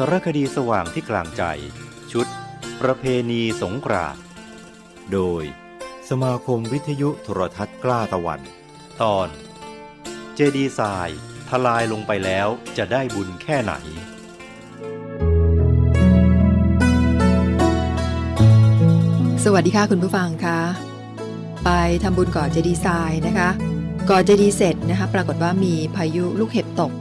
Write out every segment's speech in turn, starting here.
สารคดีสว่างที่กลางใจ ชุด ประเพณีสงกรานต์โดย สมาคมวิทยุโทรทัศน์กล้าตะวัน ตอน เจดีทรายทลายลงไปแล้วจะได้บุญแค่ไหนสวัสดีค่ะคุณผู้ฟังคะไปทำบุญก่อเจดีทรายนะคะก่อเจดีเสร็จนะคะ ปรากฏว่ามีพายุลูกเห็บตก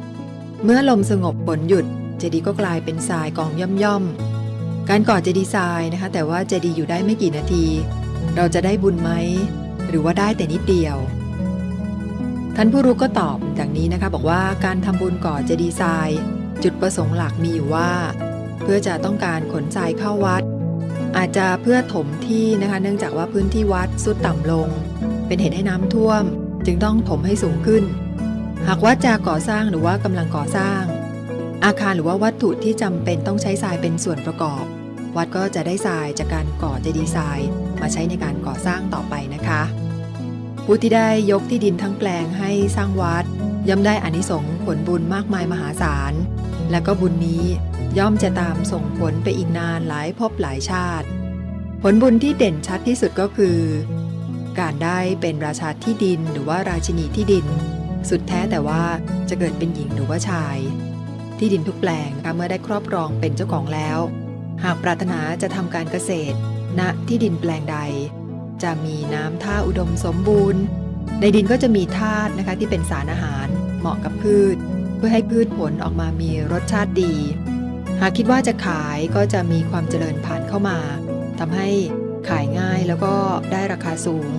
เมื่อลมสงบฝนหยุด เจดีย์ก็กลายเป็นทรายกองย่อมๆ การก่อเจดีย์ทรายนะคะ แต่ว่าเจดีย์อยู่ได้ไม่กี่นาที เราจะได้บุญไหม หรือว่าได้แต่นิดเดียว ท่านผู้รู้ก็ตอบดังนี้นะคะบอกว่าการทำบุญก่อเจดีย์ทราย จุดประสงค์หลักมีอยู่ว่า เพื่อจะต้องการขนทรายเข้าวัด อาจจะเพื่อถมที่นะคะ เนื่องจากว่าพื้นที่วัดสุดต่ำลง เป็นเหตุให้น้ำท่วม จึงต้องถมให้สูงขึ้นหากวัดจะก่อสร้างหรือว่ากำลังก่อสร้าง อาคารหรือว่าวัตถุที่จำเป็นต้องใช้ทรายเป็นส่วนประกอบ วัดก็จะได้ทรายจากการก่อเจดีย์ทรายมาใช้ในการก่อสร้างต่อไปนะคะผู้ที่ได้ยกที่ดินทั้งแปลงให้สร้างวัด ย่อมได้อานิสงส์ผลบุญมากมายมหาศาล และก็บุญนี้ย่อมจะตามส่งผลไปอีกนานหลายภพหลายชาติ ผลบุญที่เด่นชัดที่สุดก็คือ การได้เป็นราชาที่ดินหรือว่าราชินีที่ดิน สุดแท้แต่ว่าจะเกิดเป็นหญิงหรือว่าชาย ที่ดินทุกแปลงคะเมื่อได้ครอบครองเป็นเจ้าของแล้ว หากปรารถนาจะทำการเกษตร ณที่ดินแปลงใด จะมีน้ำท่าอุดมสมบูรณ์ ในดินก็จะมีธาตุนะคะที่เป็นสารอาหารเหมาะกับพืช เพื่อให้พืชผลออกมามีรสชาติดี หากคิดว่าจะขายก็จะมีความเจริญผ่านเข้ามาทำให้ขายง่ายแล้วก็ได้ราคาสูง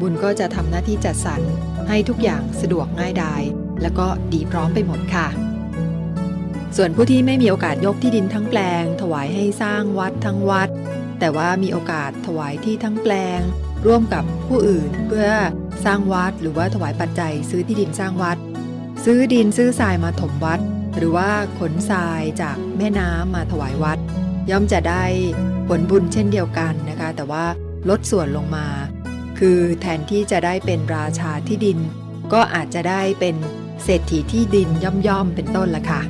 บุญก็จะทำหน้าที่จัดสรรให้ทุกอย่างสะดวกง่ายดาย แล้วก็ดีพร้อมไปหมดค่ะ ส่วนผู้ที่ไม่มีโอกาสยกที่ดินทั้งแปลง ถวายให้สร้างวัดทั้งวัด แต่ว่ามีโอกาสถวายที่ทั้งแปลง ร่วมกับผู้อื่นเพื่อสร้างวัดหรือว่าถวายปัจจัยซื้อที่ดินสร้างวัด ซื้อดินซื้อทรายมาถมวัด หรือว่าขนทรายจากแม่น้ำมาถวายวัด ย่อมจะได้ผลบุญเช่นเดียวกันนะคะ แต่ว่าลดส่วนลงมา คือแทนที่จะได้เป็นราชาที่ดิน ก็อาจจะได้เป็นเศรษฐีที่ดินย่อมๆเป็นต้นละค่ะ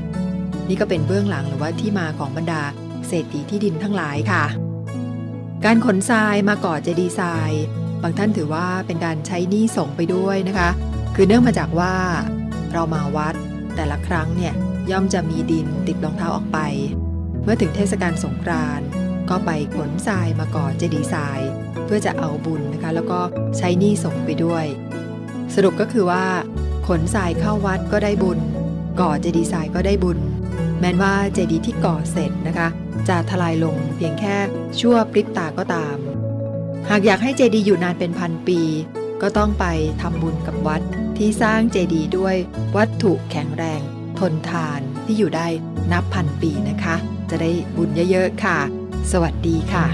นี่ก็เป็นเบื้องหลังหรือว่าที่มาของบรรดาเศรษฐีที่ดินทั้งหลายค่ะ การขนทรายมาก่อเจดีย์ทราย บางท่านถือว่าเป็นการใช้หนี้ส่งไปด้วยนะคะ คือเนื่องมาจากว่าเรามาวัดแต่ละครั้งเนี่ยย่อมจะมีดินติดรองเท้าออกไป เมื่อถึงเทศกาลสงกรานต์ก็ไปขนทรายมาก่อเจดีย์ทราย เพื่อจะเอาบุญนะคะ แล้วก็ใช้หนี้ส่งไปด้วย สรุปก็คือว่า ขนทรายเข้าวัดก็ได้บุญ ก่อเจดีย์ทรายก็ได้บุญ แม้ว่าเจดีย์ที่ก่อเสร็จนะคะ จะทลายลงเพียงแค่ชั่วพริบตาก็ตาม หากอยากให้เจดีย์อยู่นานเป็นพันปี ก็ต้องไปทำบุญกับวัดที่สร้างเจดีย์ด้วยวัตถุแข็งแรง ทนทานที่อยู่ได้นับพันปีนะคะ จะได้บุญเยอะๆค่ะ สวัสดีค่ะ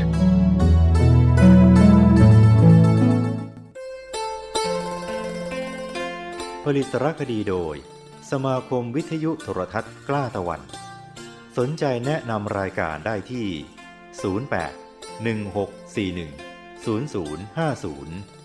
ผลิตสารคดีโดย สมาคมวิทยุโทรทัศน์กล้าตะวัน สนใจแนะนำรายการได้ที่ 08 1641 0050